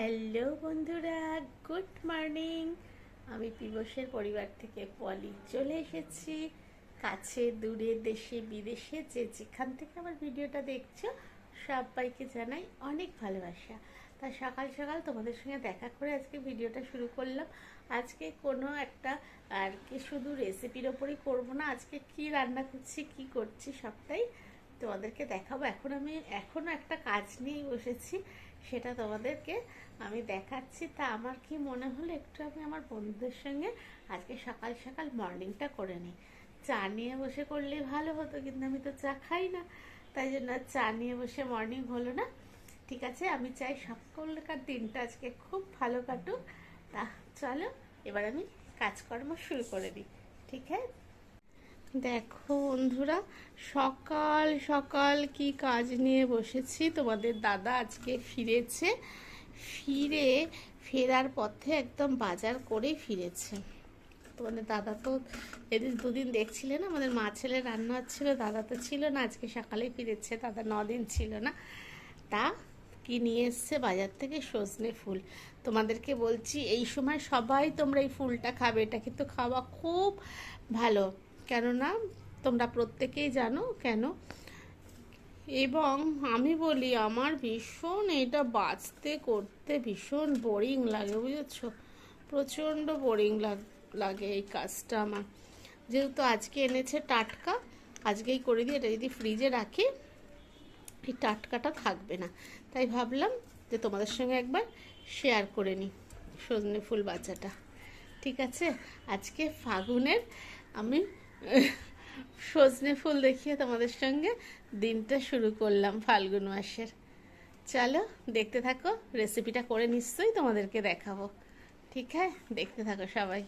Hello বন্ধুরা, good morning. আমি পিবসের পরিবার থেকে পলি চলে এসেছি। কাছে, দূরে, দেশে, বিদেশে যে যেখান থেকে আমার ভিডিওটা দেখছ, সবাইকে জানাই অনেক ভালোবাসা। তা সকাল সকাল তোমাদের সঙ্গে দেখা করে আজকে ভিডিওটা শুরু করলাম। আজকে কোনো একটা আর কি শুধু রেসিপির ওপরই করব না, আজকে কি রান্না করছি, কি করছি সবটাই তোমাদেরকে দেখাবো। এখন আমি এখনও একটা কাজ নিয়েই বসেছি। সেটা তোমাদেরকে আমি দেখাচ্ছি। তা আমার কি মনে হলো, একটু আমি আমার বন্ধুদের সঙ্গে আজকে সকাল সকাল মর্নিংটা করে নিই। চা নিয়ে বসে করলে ভালো হতো, কিন্তু আমি তো চা খাই না। তাই জন্য চা নিয়ে বসে মর্নিং হলো না। ঠিক আছে, আমি চাই সকলকার দিনটা আজকে খুব ভালো কাটুক। তা চলো, এবার আমি কাজকর্ম শুরু করে দিই। ঠিক আছে? দেখো বন্ধুরা, সকাল সকাল কি কাজ নিয়ে বসেছি? তোমাদের দাদা আজকে ফিরেছে। ফিরে ফেরার পথে একদম বাজার করে ফিরেছে। তোমাদের দাদা তো এদিন দুদিন দেখছিলে না আমাদের মা ছেলে রান্না হচ্ছিল দাদা তো ছিল না, আজকে সকালে ফিরেছে, দাদা দিন ছিল না। তা কি নিয়ে এসছে? বাজার থেকে সজনে ফুল। তোমাদেরকে বলছি, এই সময় সবাই তোমরা এই ফুলটা খাবে, এটা কিন্তু খাওয়া খুব ভালো। কেননা তোমরা প্রত্যেকেই জানো কেন? এবং আমি বলি, আমার ভীষণ এটা বাঁচতে করতে ভীষণ বোরিং লাগে, বুঝেছ? প্রচণ্ড বোরিং লাগে এই কাজটা আমার। যেহেতু আজকে এনেছে টাটকা, আজকেই করে দিই, এটা যদি ফ্রিজে রাখি, এই টাটকাটা থাকবে না। তাই ভাবলাম যে তোমাদের সঙ্গে একবার শেয়ার করে নিই, সজনে ফুল বাচ্চাটা। ঠিক আছে? আজকে ফাগুনের আমি সজনে ফুল দেখিয়ে তোমাদের সঙ্গে দিনটা শুরু করলাম ফাল্গুন মাসের। চলো, দেখতে থাকো রেসিপিটা করে নিশ্চয়ই তোমাদেরকে দেখাবো। ঠিক আছে? দেখতে থাকো সবাই।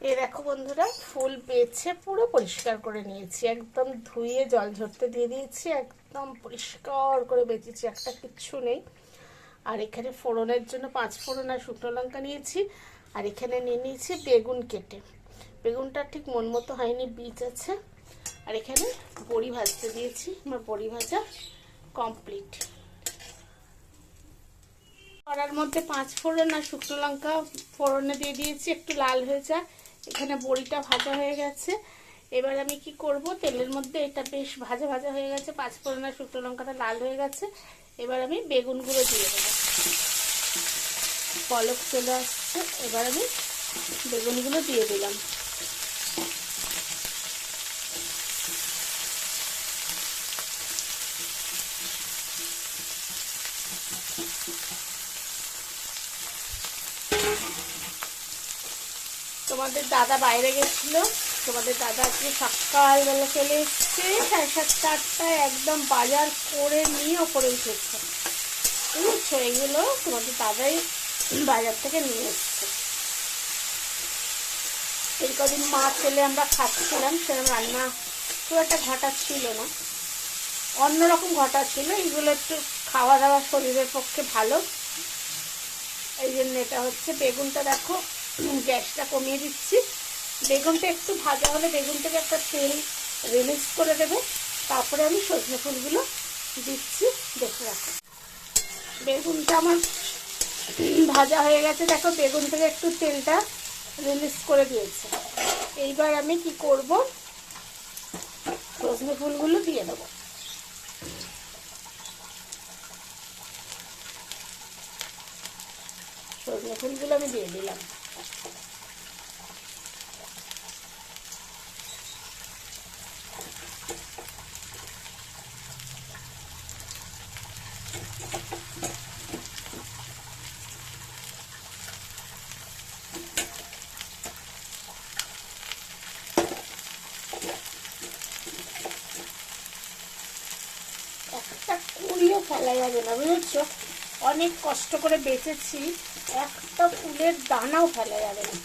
এই দেখো বন্ধুরা, ফুল বেছে পুরো পরিষ্কার করে নিয়েছি। একদম ধুয়ে জল ঝরতে দিয়ে দিয়েছি, একদম পরিষ্কার করে বেঁচেছি একটা কিচ্ছু নেই। আর এখানে ফোড়নের জন্য পাঁচ ফোড়ন আর শুকনো লঙ্কা নিয়েছি। আর এখানে নিয়ে নিয়েছি বেগুন কেটে। বেগুনটা ঠিক মন মতো হয়নি, বীজ আছে। আর এখানে বড়ি ভাজতে দিয়েছি, আমার বড়ি ভাজা কমপ্লিট কড়ার মধ্যে পাঁচ ফোড়ন আর শুকনো লঙ্কা ফোড়নে দিয়ে দিয়েছি, একটু লাল হয়ে যায় এখানে বড়িটা ভাজা হয়ে গেছে। এবার আমি কি করব, তেলের মধ্যে এটা বেশ ভাজা ভাজা হয়ে গেছে, পাঁচ ফোড়ন আর শুকনো লঙ্কাটা লাল হয়ে গেছে। এবার আমি বেগুনগুলো দিয়ে দেবো। পলক চলে আসছে। এবার আমি বেগুনগুলো দিয়ে দিলাম। তোমাদের দাদা বাইরে গেছিল। তোমাদের দাদা আজকে সকালবেলা চলে এসছে। সাড়ে সাতটা, আটটায় একদম বাজার করে নিয়ে ওপরে উঠেছে। বুঝছ এগুলো তোমাদের দাদাই বাজার থেকে নিয়ে এসছে। এই কদিন মা ছেলে আমরা খাচ্ছিলাম সেরকম রান্না খুব একটা ঘটা ছিল না। অন্যরকম ঘটা ছিল, এইগুলো একটু খাওয়া দাওয়া শরীরের পক্ষে ভালো। এই জন্য এটা হচ্ছে বেগুনটা দেখো, গ্যাসটা কমিয়ে দিচ্ছি। বেগুনটা একটু ভাজা হলে বেগুন থেকে একটা তেল রিলিজ করে দেবে। তারপরে আমি সজনে ফুলগুলো দিচ্ছি, দেখে রাখো। বেগুনটা আমার ভাজা হয়ে গেছে। দেখো, বেগুন থেকে একটু তেলটা রিলিজ করে দিয়েছে। এইবার আমি কি করব? সজনে ফুলগুলো দিয়ে দেবো। সজনে ফুলগুলো আমি দিয়ে দিলাম একটা কুড়িও ফেলা যাবে না বুঝেছ অনেক কষ্ট করে বেঁচেছি, একটা ফুলের দানাও ফেলা যাবে না।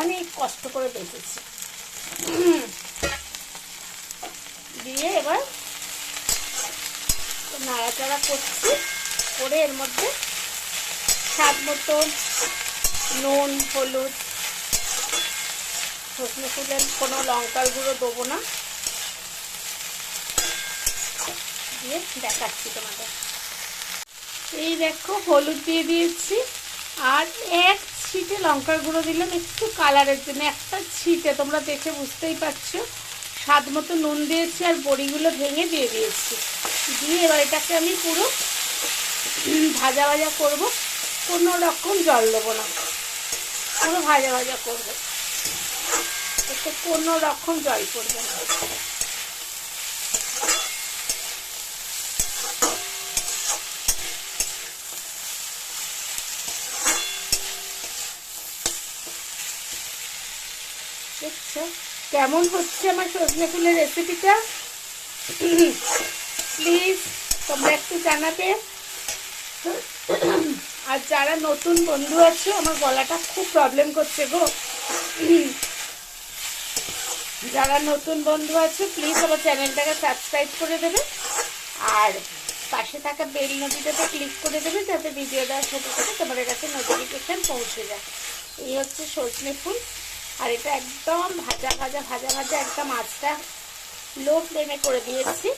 অনেক কষ্ট করে বেঁচেছি। দিয়ে এবার নাড়াচাড়া করছি, করে এর মধ্যে স্বাদ মতো নুন, হলুদ সজনে ফুলের কোনো লঙ্কার গুঁড়ো দেবো না। দিয়ে দেখাচ্ছি তোমাদের। এই দেখো, হলুদ দিয়ে দিয়েছি। আর এক ছিটে লঙ্কার গুঁড়ো দিলাম, একটু কালারের জন্য। একটা ছিটে, তোমরা দেখে বুঝতেই পারছ। স্বাদ মতো নুন দিয়েছি আর বড়িগুলো ভেঙে দিয়ে দিয়েছি। দিয়ে এবার এটাকে আমি পুরো ভাজা ভাজা করব। কোনো রকম জল দেবো না। পুরো ভাজা ভাজা করব। কোনো রকম জল পড়বে না। দেখছ কেমন হচ্ছে আমার সজনে ফুলের রেসিপিটা প্লিজ তোমরা একটু জানাবে। আর যারা নতুন বন্ধু আছে, আমার গলাটা খুব প্রবলেম করছে গো। যারা নতুন বন্ধু আছে প্লিজ আমার চ্যানেলটাকে সাবস্ক্রাইব করে দেবে। আর পাশে থাকা বেল নোটিটাতে ক্লিক করে দেবে, যাতে ভিডিও দেওয়ার সাথে সাথে তোমাদের কাছে নোটিফিকেশান পৌঁছে যায়। এই হচ্ছে সজনে ফুল। আর এটা একদম ভাজা ভাজা ভাজা ভাজা একদম আঁচটা লো ফ্লেমে করে দিয়েছি।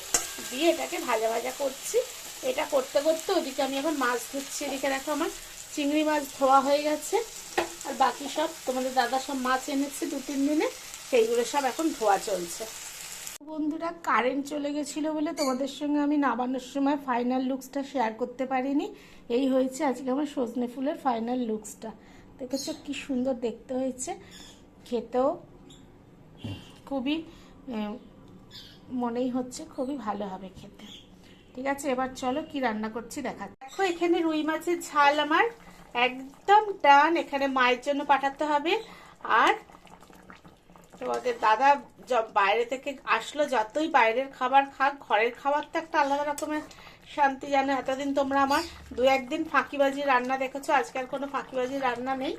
দিয়ে এটাকে ভাজা ভাজা করছি। এটা করতে করতে ওদিকে আমি এখন মাছ ধুচ্ছি এদিকে দেখো আমার চিংড়ি মাছ ধোয়া হয়ে গেছে। আর বাকি সব তোমাদের দাদা সব মাছ এনেছে দু, তিন দিনে। সেইগুলো সব এখন ধোয়া চলছে। বন্ধুরা কারেন্ট চলে গেছিল বলে তোমাদের সঙ্গে আমি নামানোর সময় ফাইনাল লুকসটা শেয়ার করতে পারিনি। এই হয়েছে আজকে আমার সজনে ফুলের ফাইনাল লুকসটা দেখেছ কি সুন্দর দেখতে হয়েছে। খেতেও খুবই মনেই হচ্ছে খুবই ভালো হবে খেতে। ঠিক আছে, এবার চলো কি রান্না করছি দেখা দেখো, এখানে রুই মাছের ঝাল আমার একদম টান এখানে মায়ের জন্য পাঠাতে হবে। আর তোমাদের দাদা বাইরে থেকে আসলো, যতই বাইরের খাবার খাক, ঘরের খাবার তো একটা আলাদা রকমের শান্তি জানো, এতদিন তোমরা আমার দু একদিন ফাঁকিবাজি রান্না দেখেছ আজকাল কোনো ফাঁকিবাজি রান্না নেই।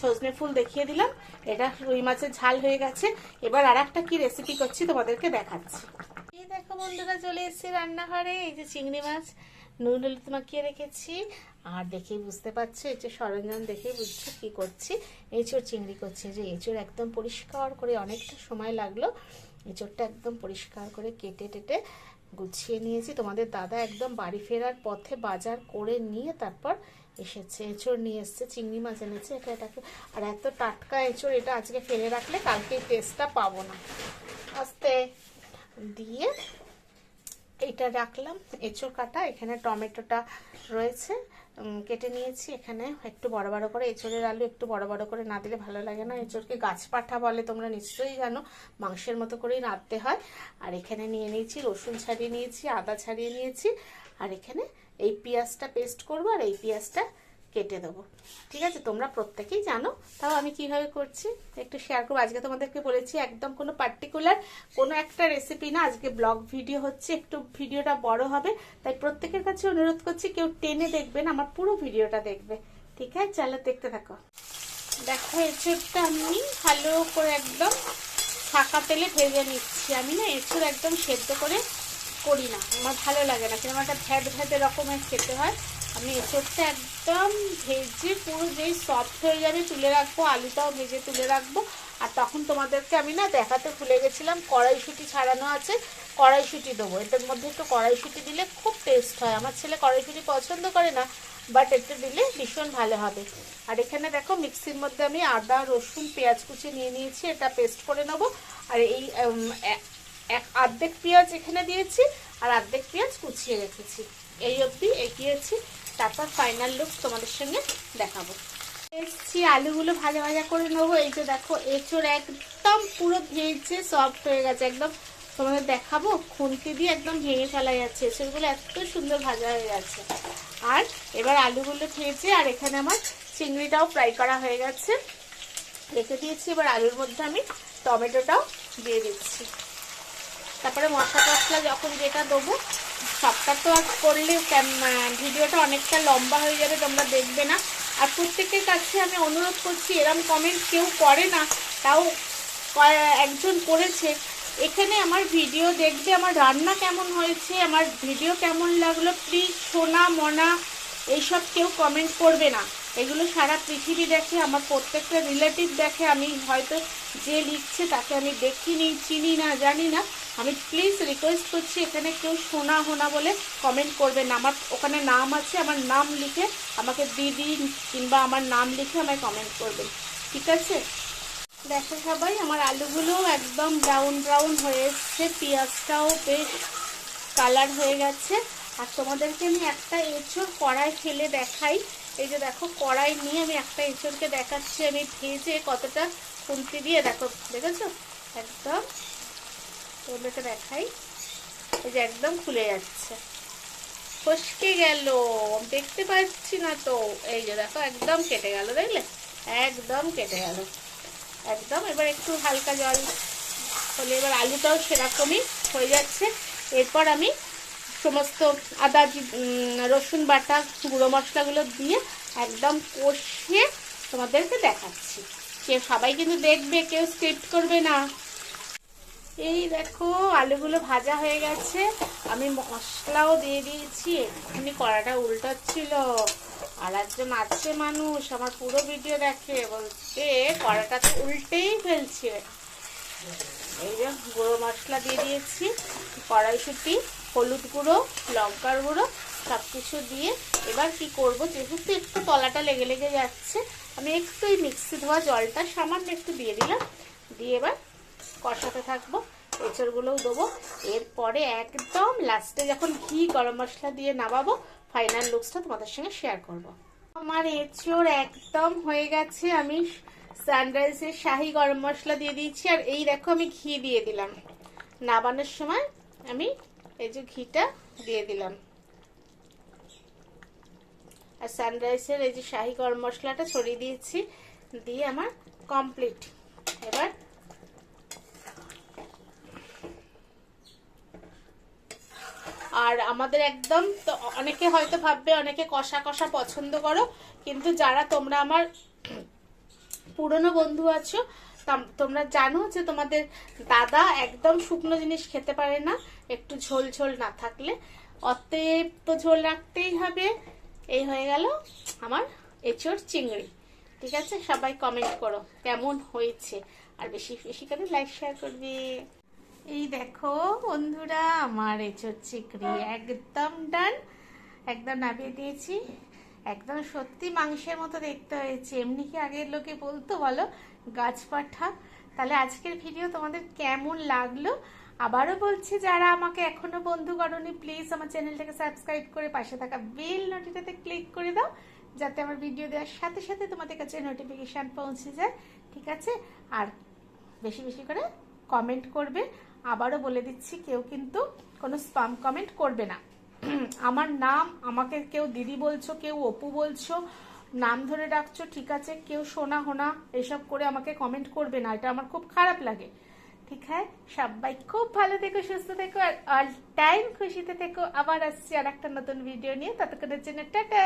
সজনে ফুল দেখিয়ে দিলাম, এটা রুই মাছের ঝাল হয়ে গেছে। এবার আর একটা কি রেসিপি করছি তোমাদেরকে দেখাচ্ছি। এই দেখো বন্ধুরা, চলে এসেছি রান্নাঘরে, এই যে চিংড়ি মাছ, নুন হলুদ মাখিয়ে রেখেছি। আর দেখেই বুঝতে পারছ, এই যে সরঞ্জাম দেখেই বুঝছ কি করছি। এঁচোড় চিংড়ি করছি যে এঁচোড় একদম পরিষ্কার করে অনেকটা সময় লাগল। এঁচোড়টা একদম পরিষ্কার করে কেটে টেটে গুছিয়ে নিয়েছি। তোমাদের দাদা একদম বাড়ি ফেরার পথে বাজার করে নিয়ে তারপর এসেছে। এঁচোড় নিয়ে এসছে, চিংড়ি মাছ এনেছে, এটা, এটাকে। আর এত টাটকা এঁচোড় এটা আজকে ফেলে রাখলে কালকে টেস্টটা পাবো না। আস্তে দিয়ে এটা রাখলাম। এঁচোড় কাটা, এখানে টমেটোটা রয়েছে। কেটে নিয়েছি এখানে। একটু বড় বড় করে এঁচড়ের আলু একটু বড় বড় করে না দিলে ভালো লাগে না। এঁচড়কে গাছপাঠা বলে তোমরা নিশ্চয়ই জানো, মাংসের মতো করেই রাঁধতে হয়। আর এখানে নিয়ে নিয়েছি রসুন ছাড়িয়ে নিয়েছি, আদা ছাড়িয়ে নিয়েছি। আর এখানে এই পেঁয়াজটা পেস্ট করব আর এই পেঁয়াজটা কেটে দেবো। ঠিক আছে? তোমরা প্রত্যেকেই জানো। তাও আমি কীভাবে করছি? একটু শেয়ার করব। আজকে তোমাদেরকে বলেছি, একদম কোনো পার্টিকুলার কোনো একটা রেসিপি না, আজকে ব্লগ ভিডিও হচ্ছে, একটু ভিডিওটা বড় হবে। তাই প্রত্যেকের কাছে অনুরোধ করছি, কেউ টেনে দেখবেন আমার পুরো ভিডিওটা দেখবে। ঠিক আছে? চলো দেখতে থাকো। দেখো, এঁচড়টা আমি ভালো করে একদম ফাঁকা তেলে ভেজে নিচ্ছি। আমি না এঁচড় একদম সেদ্ধ করে করি না। আমার ভালো লাগে না। কীরকম একটা ভ্যাদ ভ্যাদে রকমের খেতে হয়। আমি এঁচড়টা একদম ভেজে, পুরো যেই সফট হয়ে যাবে তুলে রাখব, আলুটাও ভেজে তুলে রাখব। আর তখন তোমাদেরকে আমি না দেখাতে ভুলে গেছিলাম, কড়াইশুটি ছাড়ানো আছে, কড়াইশুটি দেবো। এটার মধ্যে একটু কড়াইশুটি দিলে খুব টেস্ট হয়। আমার ছেলে কড়াইশুটি পছন্দ করে না বাট একটু দিলে ভীষণ ভালো হবে। আর এখানে দেখো মিক্সির মধ্যে আমি আদা, রসুন, পেঁয়াজ কুচি নিয়ে নিয়েছি, এটা পেস্ট করে নেব। আর এই এক আর্ধেক পেঁয়াজ এখানে দিয়েছি, আর আর্ধেক পেঁয়াজ কুচিয়ে রেখেছি। এই অবধি এগিয়েছি। তারপর ফাইনাল লুক তোমাদের সঙ্গে দেখাবো। এসছি, আলুগুলো ভাজা ভাজা করে নেব। এই যে দেখো, এঁচোড় একদম পুরো ভেজে সফট হয়ে গেছে একদম। তোমাদের দেখাবো, খুন্তি দিয়ে একদম ভেঙে ফেলা যাচ্ছে। এঁচোড়গুলো এত সুন্দর ভাজা হয়ে গেছে। আর এবার আলুগুলো ভেজে, আর এখানে আমার চিংড়িটাও ফ্রাই করা হয়ে গেছে। রেখে দিয়েছি, এবার আলুর মধ্যে আমি টমেটোটাও দিয়ে দিচ্ছি। তারপরে মশলা টসলা যখন যেটা দেবো সবটা তো আর করলে ভিডিওটা অনেকটা লম্বা হয়ে যাবে, তোমরা দেখবে না। আর প্রত্যেকের কাছে আমি অনুরোধ করছি, এরম কমেন্ট কেউ করে না, তাও একজন করেছে। এখানে আমার ভিডিও দেখবে আমার রান্না কেমন হয়েছে, আমার ভিডিও কেমন লাগল প্লিজ সোনা, মনা, এইসব কেউ কমেন্ট করবে না। এগুলো সারা পৃথিবী দেখে, আমার প্রত্যেকটা রিলেটিভ দেখে, আমি হয়তো যে লিখছে তাকে আমি দেখিনি, চিনি না, জানি না। আমি প্লিজ রিকোয়েস্ট করছি এখানে কেউ শোনা হোনা বলে কমেন্ট করবেন না। আমার ওখানে নাম আছে, আমার নাম লিখে আমাকে দিদি কিংবা আমার নাম লিখে আমায় কমেন্ট করবেন। ঠিক আছে? দেখো সবাই, আমার আলুগুলো একদম ব্রাউন ব্রাউন হয়ে এসছে, পেঁয়াজটাও বেশ কালার হয়ে গেছে। আর তোমাদেরকে আমি একটা এঁচড় কড়াই ফেলে দেখাই। এই যে দেখো, কড়াই নিয়ে আমি একটা এঁচড়কে দেখাচ্ছি, আমি ভেজে কতটা খুন্তি দিয়ে, দেখো, দেখেছ? একদম তোমাদেরকে দেখাই। এই যে একদম খুলে যাচ্ছে। ফসকে গেল, দেখতে পাচ্ছি না তো। এই যে দেখো, একদম কেটে গেল, দেখলে? একদম কেটে গেল। একদম, এবার একটু হালকা জল হলে, এবার আলুটাও সেরকমই হয়ে যাচ্ছে। এরপর আমি সমস্ত আদা রসুন বাটা, গুঁড়ো মশলাগুলো দিয়ে একদম কষিয়ে তোমাদেরকে দেখাচ্ছি। কেউ সবাই কিন্তু দেখবে, কেউ স্ক্রিপ্ট করবে না। এই দেখো, আলুগুলো ভাজা হয়ে গেছে। আমি মশলাও দিয়ে দিয়েছি, এক্ষুনি কড়াটা উল্টাচ্ছিল। আর একজন আছে মানুষ, আমার পুরো ভিডিও দেখে, বলছে, কড়াটা তো উল্টেই ফেলছে। এই যে গুঁড়ো মশলা দিয়ে দিয়েছি, কড়াইশুটি, হলুদ গুঁড়ো, লঙ্কার গুঁড়ো সব কিছু দিয়ে। এবার কি করব, যেহেতু একটু তলাটা লেগে লেগে যাচ্ছে, আমি একটু এই মিক্সি ধোয়া জলটা সামান্য একটু দিয়ে দিলাম। দিয়ে এবার কষাতে থাকব, এঁচড়গুলোও দেবো। এরপরে একদম লাস্টে যখন ঘি, গরম মশলা দিয়ে নামাবো ফাইনাল লুকসটা তোমাদের সঙ্গে শেয়ার করব। আমার এঁচড় একদম হয়ে গেছে, আমি সানরাইজের শাহি গরম মশলা দিয়ে দিয়েছি, আর এই দেখো আমি ঘি দিয়ে দিলাম। নাবানোর সময় আমি এই যে ঘিটা দিয়ে দিলাম। আর সানরাইজের এই যে শাহি গরম মশলাটা ছড়িয়ে দিয়েছি, দিয়ে আমার কমপ্লিট এবার আর আমাদের একদম তো অনেকে হয়তো ভাববে, অনেকে কষা কষা পছন্দ করো, কিন্তু যারা তোমরা আমার পুরনো বন্ধু আছো, তাম- তোমরা জানো যে তোমাদের দাদা একদম শুকনো জিনিস খেতে পারে না, একটু ঝোল ঝোল না থাকলে। অতএব তো ঝোল রাখতেই হবে। এই হয়ে গেল আমার এঁচড় চিংড়ি। ঠিক আছে? সবাই কমেন্ট করো, কেমন হয়েছে? আর বেশি বেশি করে লাইক শেয়ার করবে। এই দেখো বন্ধুরা, আমার এঁচড় চিংড়ি একদম ডান একদম নামিয়ে দিয়েছি। একদম সত্যি মাংসের মতো দেখতে হয়েছে। এমনি কি আগের লোকে বলতো বলো? গাছ পাঠা। তাহলে আজকের ভিডিও তোমাদের কেমন লাগল? আবারও বলছি, যারা আমাকে এখনও বন্ধু করনি প্লিজ আমার চ্যানেলটাকে সাবস্ক্রাইব করে পাশে থাকা বেল নোটিটাতে ক্লিক করে দাও, যাতে আমার ভিডিও দেওয়ার সাথে সাথে তোমাদের কাছে নোটিফিকেশান পৌঁছে যায়, ঠিক আছে? আর বেশি বেশি করে কমেন্ট করবে। আবারও বলে দিচ্ছি, কেউ কিন্তু কোনো স্পাম কমেন্ট করবে না। আমার নাম, আমাকে কেউ দিদি বলছো, কেউ অপু বলছো, নাম ধরে ডাকছো, ঠিক আছে, কেউ সোনা হোনা, এসব করে আমাকে কমেন্ট করবে না, এটা আমার খুব খারাপ লাগে। ঠিক হ্যাঁ সবাই খুব ভালো থেকো, সুস্থ থেকো, আর অল টাইম খুশিতে থেকো। আবার আসছি আর একটা নতুন ভিডিও নিয়ে, ততক্ষণের জন্য টাটা!